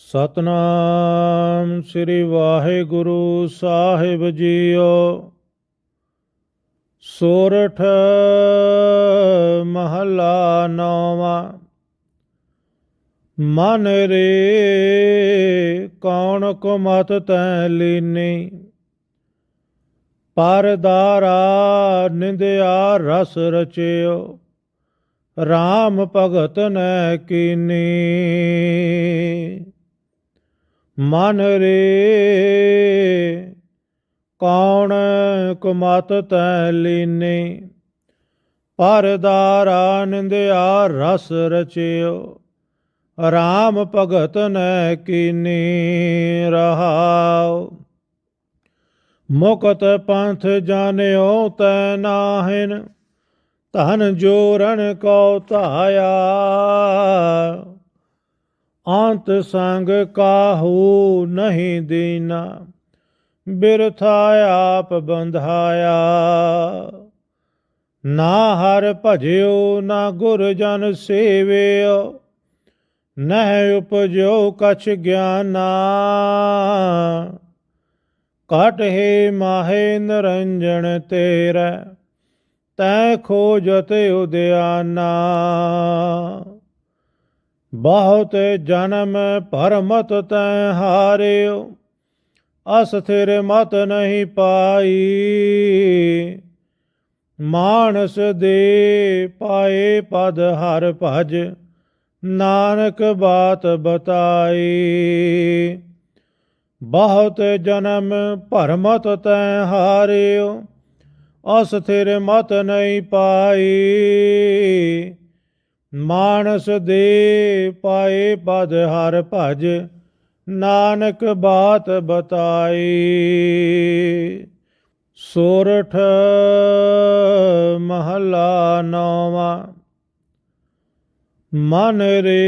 ਸਤਨਾਮ ਸ੍ਰੀ ਵਾਹਿਗੁਰੂ ਸਾਹਿਬ ਜੀਓ। ਸੋਰਠ ਮਹਲਾ ਨੌਵਾਂ। ਮਨ ਰੇ ਕੌਣ ਕੋ ਮਤ ਤੈ ਲੀਨੀ। ਪਰਦਾਰਾ ਨਿੰਦਿਆ ਰਸ ਰਚਿਓ। RAM ਭਗਤ ਨੈ ਕੀਨੀ। ਮਨ ਰੇ, ਕੌਣ ਕੁਮਤ ਤੈ ਲੀਨੀ? ਪਰਦਾਰਾ ਨਿੰਦਿਆ ਰਸ ਰਚਿਓ RAM ਭਗਤ ਨੈ ਕੀਨੀ ਰਹਾਉ ਮੁਕਤ ਪੰਥ ਜਾਣਿਓ ਤੈ ਨਾਹਿਨ, ਧਨ ਜੋਰਨ ਕਉ ਧਾਇਆ। ਅੰਤ ਸੰਗ ਕਾਹੂ ਨਹੀਂ ਦੀਨਾ, ਬਿਰਥਾ ਆਪ ਬੰਧਾਇਆ। ਨਾ ਹਰ ਭਜਿਓ, ਨਾ ਗੁਰ ਜਨ ਸੇਵਿਓ, ਨਹਿ ਉਪਜੋ ਕਛ ਗਿਆਨਾ। ਕਟ ਹੈ ਮਾਹੇ ਨਰੰਜਣ ਤੇਰਾ, ਤੈ ਖੋਜਤ ਉਦਿਆਨਾ। ਬਹੁਤ ਜਨਮ ਭਰਮਤ ਤੈ ਹਾਰਿਓ ਅਸਥਿਰ ਮਤ ਨਹੀਂ ਪਾਈ। ਮਾਨਸ ਦੇ ਪਾਏ ਪਦ ਹਰ ਭਜ, ਨਾਨਕ ਬਾਤ ਬਤਾਈ। ਬਹੁਤ ਜਨਮ ਭਰਮਤ ਤੈ ਹਾਰਿਓ ਅਸਥਿਰ ਮਤ ਨਹੀਂ ਪਾਈ। ਮਾਨਸ ਦੇ ਪਾਏ ਪਦ ਹਰ ਭਜ, ਨਾਨਕ ਬਾਤ ਬਤਾਈ ਸੋਰਠ ਮਹਲਾ ਨੌਵਾਂ, ਮਨ ਰੇ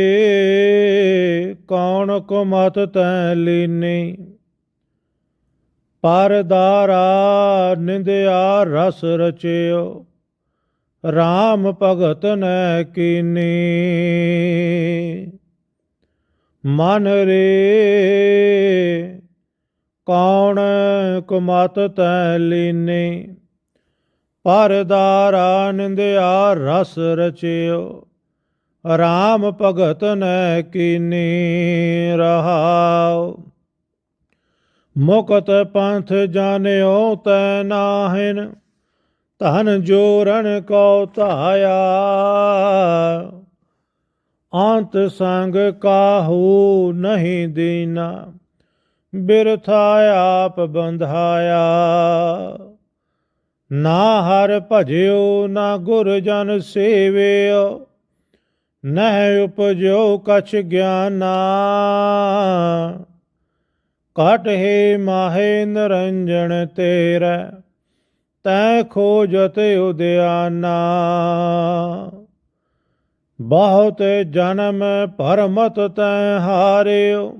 ਕੌਣ ਕੋ ਮਤ ਤੈ ਲੀਨੀ। ਪਰਦਾਰਾ ਨਿੰਦਿਆ ਰਸ ਰਚਿਓ RAM ਭਗਤ ਨੈ ਕੀਨੀ। ਮਨ ਰੇ ਕੌਣ ਕੁਮਤ ਤੈ ਲੀਨੀ। ਪਰਦਾਰਾ ਨਿੰਦਿਆ ਰਸ ਰਚਿਓ। RAM ਭਗਤ ਨੈ ਕੀਨੀ ਰਹਾਉ ਮੁਕਤ ਪੰਥ ਜਾਣਿਓ ਤੈ ਨਾਹਿਨ। ਧਨ ਜੋਰਨ ਕਉ ਧਾਇਆ, ਅੰਤ ਸੰਗ ਕਾਹੂ ਨਹੀਂ ਦੀਨਾ, ਬਿਰਥਾ ਆਪ ਬੰਧਾਇਆ। ਨਾ ਹਰ ਭਜਿਓ, ਨਾ ਗੁਰ ਜਨ ਸੇਵਿਓ, ਨਹਿ ਉਪਜੋ ਕਛ ਗਿਆਨਾ। ਕਟ ਹੈ ਮਾਹੇ ਨਰੰਜਣ ਤੇਰਾ ਤੈ ਖੋਜਤ ਉਦਿਆਨਾ। ਬਹੁਤ ਜਨਮ ਭਰਮਤ ਤੈ ਹਾਰਿਓ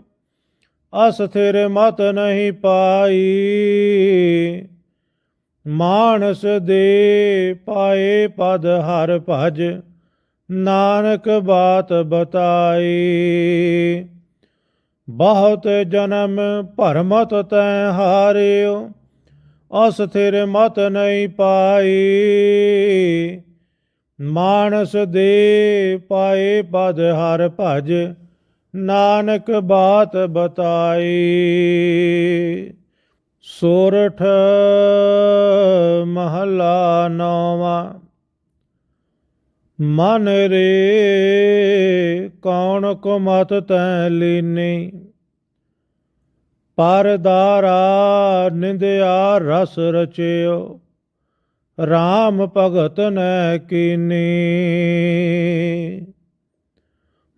ਅਸਥਿਰ ਮਤ ਨਹੀਂ ਪਾਈ। ਮਾਨਸ ਦੇ ਪਾਏ ਪਦ ਹਰ ਭਜ, ਨਾਨਕ ਬਾਤ ਬਤਾਈ। ਬਹੁਤ ਜਨਮ ਭਰਮਤ ਤੈ ਹਾਰਿਓ ਅਸਥਿਰ ਮਤ ਨਹੀਂ ਪਾਈ। ਮਾਨਸ ਦੇ ਪਾਏ ਪਦ ਹਰ ਭਜ, ਨਾਨਕ ਬਾਤ ਬਤਾਈ। ਸੋਰਠ ਮਹਲਾ ਨੌਵਾਂ, ਮਨ ਰੇ ਕੌਣ ਕੋ ਮਤ ਤੈ ਲੀਨੀ। ਪਰਦਾਰਾ ਨਿੰਦਿਆ ਰਸ ਰਚਿਓ RAM ਭਗਤ ਨੈ ਕੀਨੀ।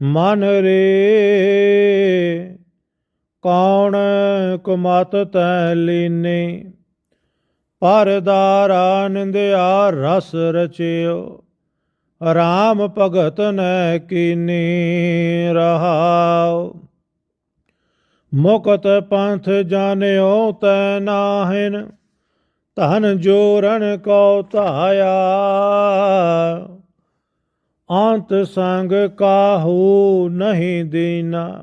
ਮਨ ਰੇ, ਕੌਣ ਕੁਮਤ ਤੈ ਲੀਨੀ। ਪਰਦਾਰਾ ਨਿੰਦਿਆ ਰਸ ਰਚਿਓ RAM ਭਗਤ ਨੈ ਕੀਨੀ। ਰਹਾਉ ਮੁਕਤ ਪੰਥ ਜਾਣਿਓ ਤੈ ਨਾਹਿਨ, ਧਨ ਜੋਰਨ ਕਉ ਧਾਇਆ। ਅੰਤ ਸੰਗ ਕਾਹੂ ਨਹੀਂ ਦੀਨਾ,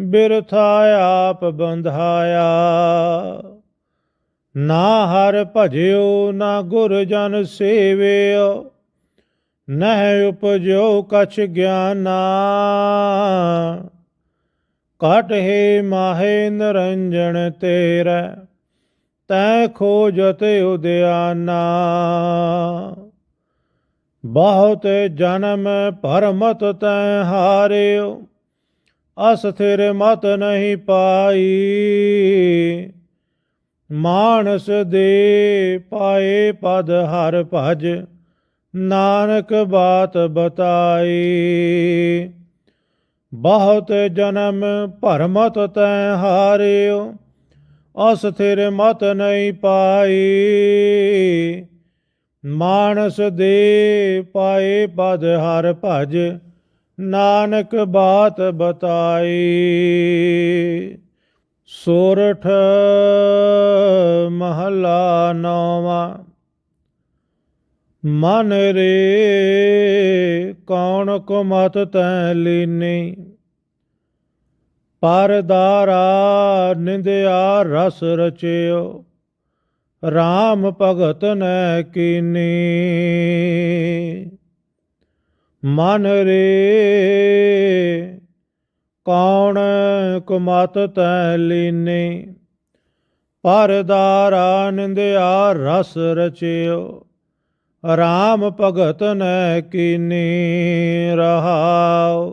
ਬਿਰਥਾ ਆਪ ਬੰਧਾਇਆ। ਨਾ ਹਰ ਭਜਿਓ, ਨਾ ਗੁਰ ਜਨ ਸੇਵਿਓ, ਨਹਿ ਉਪਜੋ ਕਛ ਗਿਆਨਾ। ਕਟ ਹੈ ਮਾਹੇ ਨਿਰੰਜਨ ਤੇਰਾ, ਤੈ ਖੋਜਤ ਉਦਿਆਨਾ। ਬਹੁਤ ਜਨਮ ਭਰਮਤ ਤੈ ਹਾਰਿਓ ਅਸਥਿਰ ਮਤ ਨਹੀਂ ਪਾਈ। ਮਾਨਸ ਦੇ ਪਾਏ ਪਦ ਹਰ ਭਜ, ਨਾਨਕ ਬਾਤ ਬਤਾਈ। ਬਹੁਤ ਜਨਮ ਭਰਮਤ ਤੈ ਹਾਰਿਓ ਅਸਥਿਰ ਮਤ ਨਹੀਂ ਪਾਈ। ਮਾਨਸ ਦੇ ਪਾਏ ਪਦ ਹਰ ਭਜ, ਨਾਨਕ ਬਾਤ ਬਤਾਈ। ਸੋਰਠ ਮਹਲਾ ਨੌਵਾਂ। ਮਨ ਰੇ, ਕੌਣ ਕੋ ਮਤ ਤੈ ਲੀਨੀ? ਪਰਦਾਰਾ ਨਿੰਦਿਆ ਰਸ ਰਚਿਓ RAM ਭਗਤ ਨੈ ਕੀਨੀ? ਮਨ ਰੇ, ਕੌਣ ਕੁਮਤ ਤੈ ਲੀਨੀ? ਪਰਦਾਰਾ ਨਿੰਦਿਆ ਰਸ ਰਚਿਓ RAM ਭਗਤ ਨੈ ਕੀਨੀ ਰਹਾਉ।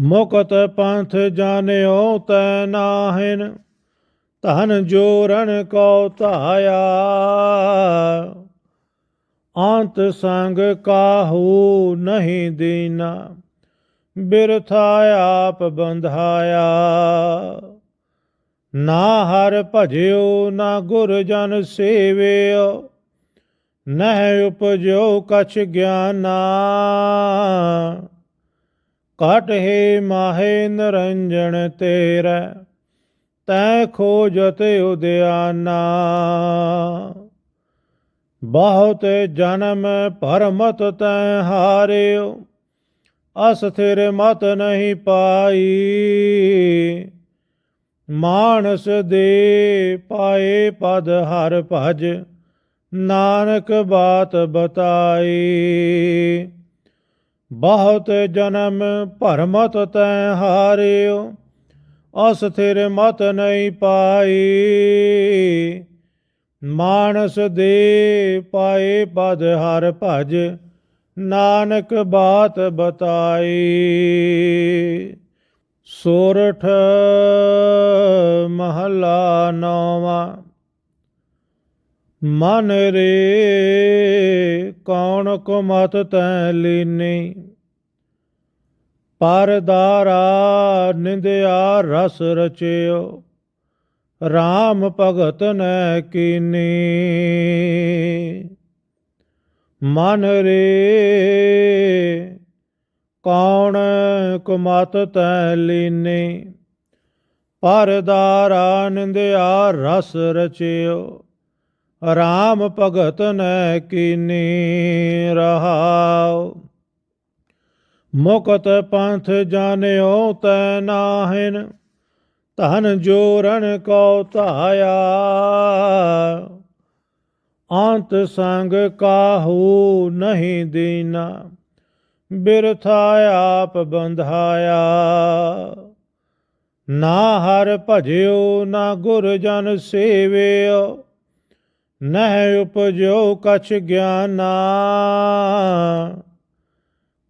ਮੁਕਤ ਪੰਥ ਜਾਣਿਓ ਤੈ ਨਾਹਿਨ, ਧਨ ਜੋਰਨ ਕੋ ਧਾਇਆ। ਅੰਤ ਸੰਗ ਕਾਹੂ ਨਹੀਂ ਦੀਨਾ, ਬਿਰਥਾ ਆਪ ਬੰਧਾਇਆ। ਨਾ ਹਰ ਭਜਿਓ, ਨਾ ਗੁਰ ਜਨ ਸੇਵਿਓ ਨਹਿ ਉਪਜੋ ਕਛ ਗਿਆਨਾ। ਕਟ ਹੈ ਮਾਹੇ ਨਿਰੰਜਨ ਤੇਰਾ, ਤੈ ਖੋਜਤ ਉਦਿਆਨਾ। ਬਹੁਤ ਜਨਮ ਭਰਮਤ ਤੈ ਹਾਰਿਓ ਅਸਥਿਰ ਮਤ ਨਹੀਂ ਪਾਈ। ਮਾਨਸ ਦੇ ਪਾਏ ਪਦ ਹਰ ਭਜ ਨਾਨਕ ਬਾਤ ਬਤਾਈ। ਬਹੁਤ ਜਨਮ ਭਰਮਤ ਤੈ ਹਾਰਿਓ ਅਸਥਿਰ ਮਤ ਨਹੀਂ ਪਾਈ। ਮਾਨਸ ਦੇ ਪਾਏ ਪਦ ਹਰ ਭਜ, ਨਾਨਕ ਬਾਤ ਬਤਾਈ। ਸੋਰਠ ਮਹਲਾ ਨੌਵਾਂ ਮਨ ਰੇ ਕੌਣ ਕੋ ਮਤ ਤੈ ਲੀਨੀ? ਪਰਦਾਰਾ ਨਿੰਦਿਆ ਰਸ ਰਚਿਓ RAM ਭਗਤ ਨੈ ਕੀਨੀ। ਮਨ ਰੇ ਕੌਣ ਕੁਮਤ ਤੈ ਲੀਨੀ? ਪਰਦਾਰਾ ਨਿੰਦਿਆ ਰਸ ਰਚਿਓ RAM ਭਗਤ ਨੈ ਕੀਨੀ ਰਹਾਉ। ਮੁਕਤ ਪੰਥ ਜਾਣਿਓ ਤੈ ਨਾਹਿਨ, ਧਨ ਜੋਰਨ ਕੋ ਧਾਇਆ। ਅੰਤ ਸੰਗ ਕਾਹੂ ਨਹੀਂ ਦੀਨਾ, ਬਿਰਥਾ ਆਪ ਬੰਧਾਇਆ। ਨਾ ਹਰ ਭਜਿਓ, ਨਾ ਗੁਰ ਜਨ ਸੇਵਿਓ ਨਹਿ ਉਪਜੋ ਕਛ ਗਿਆਨਾ।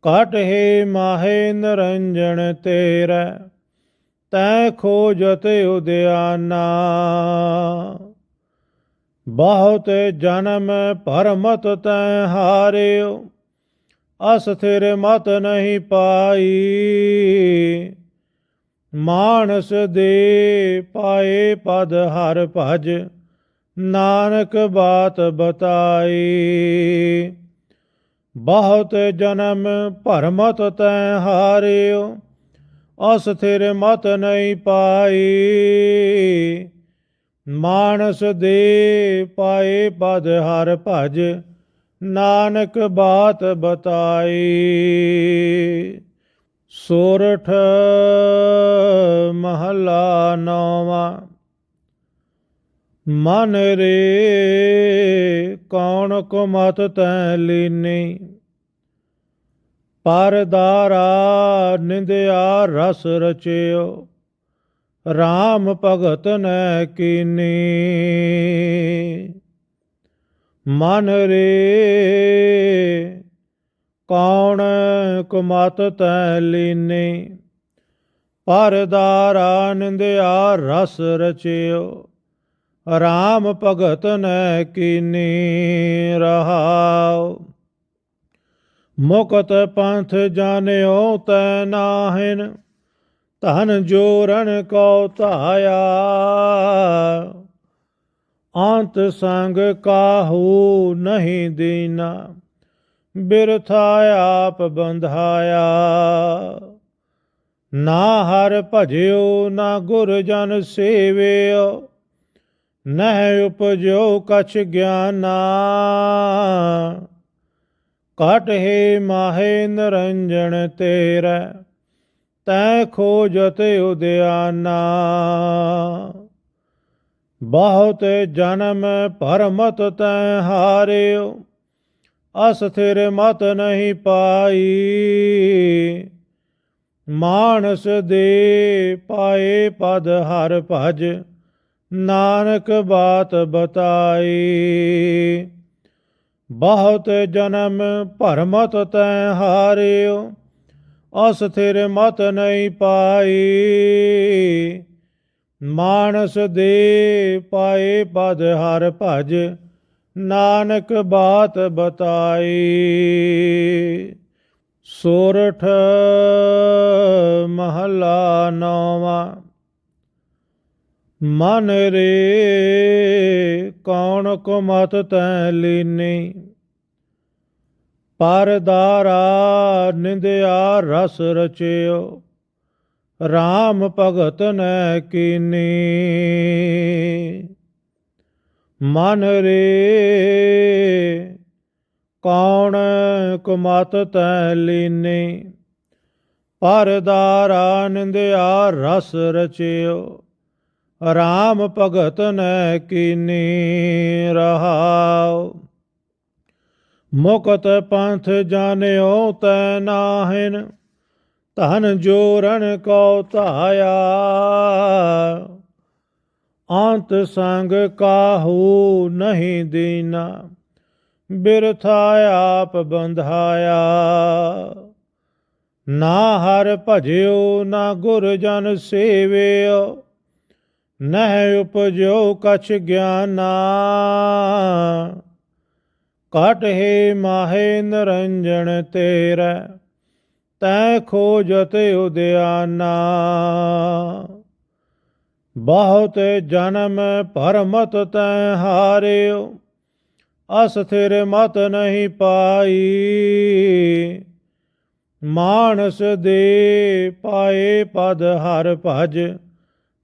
ਕਟ ਹੈ ਮਾਹੇ ਨਿਰੰਜਨ ਤੇਰਾ, ਤੈ ਖੋਜਤ ਉਦਿਆਨਾ। ਬਹੁਤ ਜਨਮ ਭਰਮਤ ਤੈ ਹਾਰਿਓ ਅਸਥਿਰ ਮਤ ਨਹੀਂ ਪਾਈ। ਮਾਨਸ ਦੇ ਪਾਏ ਪਦ ਹਰ ਭਜ ਨਾਨਕ ਬਾਤ ਬਤਾਈ। ਬਹੁਤ ਜਨਮ ਭਰਮਤ ਤੈ ਹਾਰਿਓ ਅਸਥਿਰ ਮਤ ਨਹੀਂ ਪਾਈ। ਮਾਨਸ ਦੇ ਪਾਏ ਪਦ ਹਰ ਭਜ, ਨਾਨਕ ਬਾਤ ਬਤਾਈ। ਸੋਰਠ ਮਨ ਰੇ, ਕੌਣ ਕੋ ਮਤ ਤੈ ਲੀਨੀ? ਪਰਦਾਰਾ ਨਿੰਦਿਆ ਰਸ ਰਚਿਓ RAM ਭਗਤ ਨੈ ਕੀਨੀ? ਮਨ ਰੇ, ਕੌਣ ਕੁਮਤ ਤੈ ਲੀਨੀ? ਪਰਦਾਰਾ ਨਿੰਦਿਆ ਰਸ ਰਚਿਓ RAM ਭਗਤ ਨੈ ਕੀਨੀ ਰਹਾਉ। ਮੁਕਤ ਪੰਥ ਜਾਣਿਓ ਤੈ ਨਾਹਿਨ, ਧਨ ਜੋਰਨ ਕਉ ਧਾਇਆ। ਅੰਤ ਸੰਗ ਕਾਹੂ ਨਹੀਂ ਦੀਨਾ, ਬਿਰਥਾ ਆਪ ਬੰਧਾਇਆ। ਨਾ ਹਰ ਭਜਿਓ, ਨਾ ਗੁਰ ਜਨ ਸੇਵਿਓ ਨਹਿ ਉਪਜੋ ਕਛ ਗਿਆਨਾ। ਕਟ ਹੈ ਮਾਹੇ ਨਰੰਜਣ ਤੇਰਾ, ਤੈ ਖੋਜਤ ਉਦਿਆਨਾ। ਬਹੁਤ ਜਨਮ ਭਰਮਤ ਤੈ ਹਾਰਿਓ ਅਸਥਿਰ ਮਤ ਨਹੀਂ ਪਾਈ। ਮਾਨਸ ਦੇ ਪਾਏ ਪਦ ਹਰ ਭਜ ਨਾਨਕ ਬਾਤ ਬਤਾਈ। ਬਹੁਤ ਜਨਮ ਭਰਮਤ ਤੈ ਹਾਰਿਓ ਅਸਥਿਰ ਮਤ ਨਹੀਂ ਪਾਈ। ਮਾਨਸ ਦੇ ਪਾਏ ਪਦ ਹਰ ਭਜ, ਨਾਨਕ ਬਾਤ ਬਤਾਈ। ਸੋਰਠ ਮਹਲਾ ਨੌਵਾਂ। ਮਨ ਰੇ ਕੌਣ ਕੋ ਮਤ ਤੈ ਲੀਨੀ? ਪਰਦਾਰਾ ਨਿੰਦਿਆ ਰਸ ਰਚਿਓ RAM ਭਗਤ ਨੈ ਕੀਨੀ? ਮਨ ਰੇ ਕੌਣ ਕੁਮਤ ਤੈ ਲੀਨੀ? ਪਰਦਾਰਾ ਨਿੰਦਿਆ ਰਸ ਰਚਿਓ RAM ਭਗਤ ਨੈ ਕੀਨੀ ਰਹਾਉ। ਮੁਕਤ ਪੰਥ ਜਾਣਿਓ ਤੈ ਨਾਹਿਨ, ਧਨ ਜੋਰਨ ਕਉ ਧਾਇਆ। ਅੰਤ ਸੰਗ ਕਾਹੂ ਨਹੀਂ ਦੀਨਾ, ਬਿਰਥਾ ਆਪ ਬੰਧਾਇਆ। ਨਾ ਹਰ ਭਜਿਓ, ਨਾ ਗੁਰ ਜਨ ਸੇਵਿਓ ਨਹਿ ਉਪਜੋ ਕਛ ਗਿਆਨਾ। ਕਟ ਹੈ ਮਾਹੇ ਨਰੰਜਣ ਤੇਰਾ, ਤੈ ਖੋਜਤ ਉਦਿਆਨਾ। ਬਹੁਤ ਜਨਮ ਭਰਮਤ ਤੈ ਹਾਰਿਓ ਅਸਥਿਰ ਮਤ ਨਹੀਂ ਪਾਈ। ਮਾਨਸ ਦੇ ਪਾਏ ਪਦ ਹਰ ਭਜ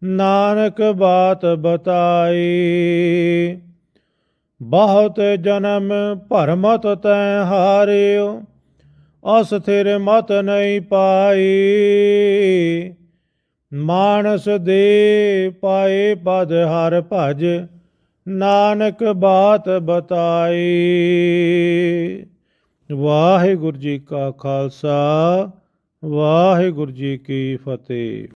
ਨਾਨਕ ਬਾਤ ਬਤਾਈ। ਬਹੁਤ ਜਨਮ ਭਰਮਤ ਤੈ ਹਾਰਿਓ ਅਸਥਿਰ ਮਤ ਨਹੀਂ ਪਾਈ। ਮਾਨਸ ਦੇ ਪਾਏ ਪਦ ਹਰ ਭਜ, ਨਾਨਕ ਬਾਤ ਬਤਾਈ। ਵਾਹਿਗੁਰੂ ਜੀ ਕਾ ਖਾਲਸਾ, ਵਾਹਿਗੁਰੂ ਜੀ ਕੀ ਫਤਿਹ।